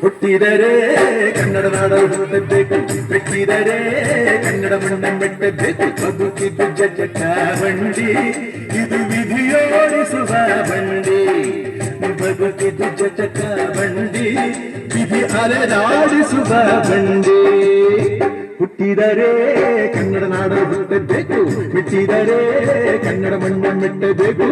ಹುಟ್ಟಿದರೆ ಕನ್ನಡ ನಾಡ ಹುಟ್ಟಬೇಕು. ಬಿಟ್ಟಿದರೆ ಕನ್ನಡ ಮಣ್ಣ ಮೆಟ್ಟಬೇಕು ಬದುಕಿದ್ದು ಜಟ ಬಂಡಿ. ಇದು ವಿಧಿಯೋಡಿಸುವ ಬಂಡಿ. ಬದುಕಿದ್ದು ಜಟಕ ಬಂಡಿ ವಿಧಿ ಅಲೆದಾಡಿಸುವ ಬಂಡೆ. ಹುಟ್ಟಿದರೆ ಕನ್ನಡ ನಾಡ ಹುಟ್ಟಬೇಕು. ಹುಟ್ಟಿದರೆ ಕನ್ನಡ ಮಣ್ಣ ಮೆಟ್ಟಬೇಕು.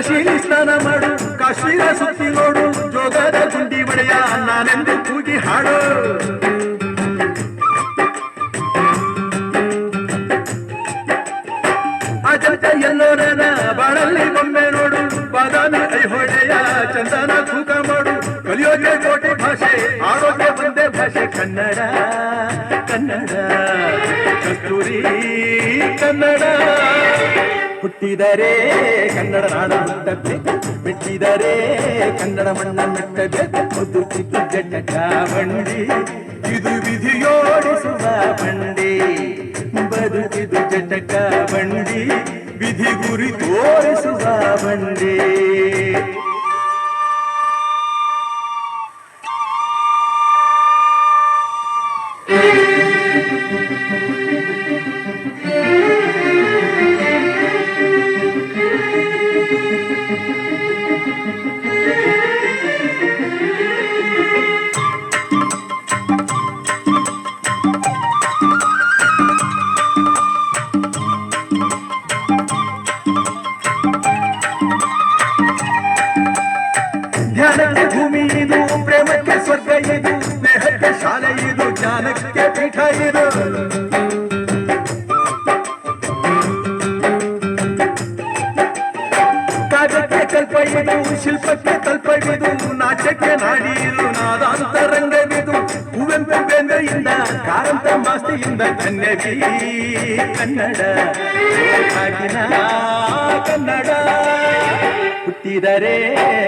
ಕಾಶಿಲಿ ಸ್ನಾನ ಮಾಡು ಕಾಶ್ಮೀರ ಸುತ್ತಿ ನೋಡು, ಜೋಗದ ಗುಂಡಿ ಒಡೆಯ ನಾನೆಂದು ಕೂಗಿ ಹಾಡು. ಅಜಂತ ಎಲ್ಲೋರನ ಬಾಳಲ್ಲಿ ಬೊಮ್ಮೆ ನೋಡು, ಬಾದಾಮಿ ಐಹೊಳೆಯ ಚಂದನ ತೂಕ ಮಾಡು. ಕಲಿಯೋಕೆ ಕೋಟಿ ಭಾಷೆ ಆರೋಗ್ಯ ಒಂದೇ ಭಾಷೆ, ಕನ್ನಡ ಕನ್ನಡ, ಕಸ್ತೂರಿ ಕನ್ನಡ. ಹುಟ್ಟಿದರೆ ಕನ್ನಡ ನಾಡ ಹುಟ್ಟಬೇಕು. ಬಿಟ್ಟಿದರೆ ಕನ್ನಡ ಮಣ್ಣ ಮೆಟ್ಟಬೇಕು. ಬದುಕಿದ್ದು ಜಟಕ ಬಂಡಿ. ಇದು ವಿಧಿಯೋಡಿಸುವ ಬಂಡಿ. ಬದುಕಿದು ಜಟಕ ಬಂಡಿ. ವಿಧಿ ಗುರಿ ತೋರಿಸುವ ಬಂಡಿ. ಸ್ನೇಹಕ್ಕೆ ಶಾಲೆ ಇದು ಜ್ಞಾನಕ್ಕೆ ಪೀಠ ಇದು. ಕಾವ್ಯಕ್ಕೆ ಕಲ್ಪ ಇದು, ಶಿಲ್ಪಕ್ಕೆ ಕಲ್ಪ ಇದು, ನಾಟ್ಯಕ್ಕೆ ನಾಡಿ ಇದು, ನಾದಾಂತರಂಗವಿದು. ಕುವೆಂಪು ಬೇಂದ್ರೆಯಿಂದ ಕಾರಂತ ಮಾಸ್ತಿಯಿಂದ ಕನ್ನಡಿ. ಕನ್ನಡ ಕನ್ನಡ. ಹುಟ್ಟಿದರೆ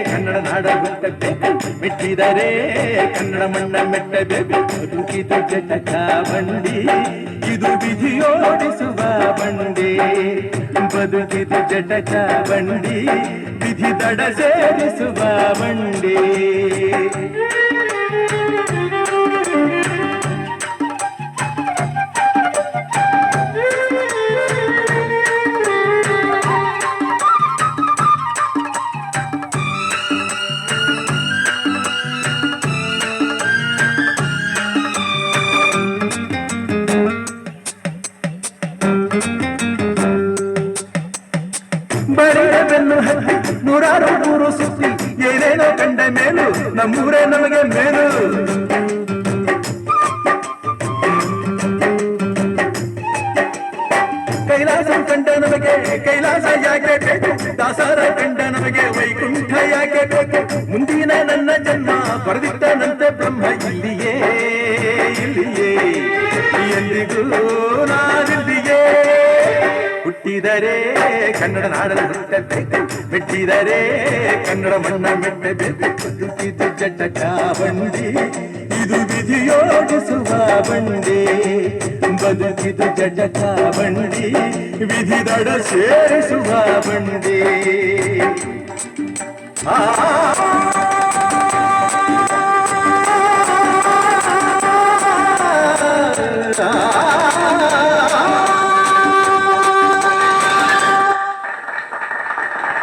ಕನ್ನಡ ನಾಡ ಹುಟ್ಟಬೇಕು ಮೆಟ್ಟಿದರೆ ಕನ್ನಡ ಮಣ್ಣ ಮೆಟ್ಟಬೇಕು ಬದುಕಿದು ಜಟಕ ಬಂಡಿ ಇದು ವಿಧಿಯೋಡಿಸುವ ಬಂಡಿ ಬದುಕಿದು ಜಟಕ ಬಂಡಿ ವಿಧಿ ದಡ ಸೇರಿಸುವ ಬಂಡಿ ನೂರಾರು ಊರು ಸುತ್ತಿ ಏನೇನೋ ಕಂಡ ಮೇಲು, ನಮ್ಮೂರೇ ನಮಗೆ ಮೇಲು. ಕೈಲಾಸ ಕಂಡ ನಮಗೆ, ಕೈಲಾಸ ಯಾಕೆ ಬೇಕು? ದಾಸರ ಕಂಡ ನಮಗೆ, ವೈಕುಂಠ ಯಾಕೆ ಬೇಕು? ಮುಂದಿನ ನನ್ನ ಜನ್ಮ ಬರೆದಿಟ್ಟನಂತೆ ಬ್ರಹ್ಮ ಹುಟ್ಟಿದರೆ ಕನ್ನಡ ನಾಡಲು ಹುಟ್ಟಬೇಕು ಮೆಟ್ಟಿದರೆ ಕನ್ನಡ ಮಣ್ಣ ಮೆಟ್ಟಬೇಕು ಬದುಕಿದು ಜಟಕ ಬಂಡಿ ಇದು ವಿಧಿಯೋಡಿಸುವ ಬಂಡಿ ಬದುಕಿದು ಜಟಕ ಬಂಡಿ ವಿಧಿ ದಡ ಸೇರಿಸುವ ಬಂಡಿ ಆ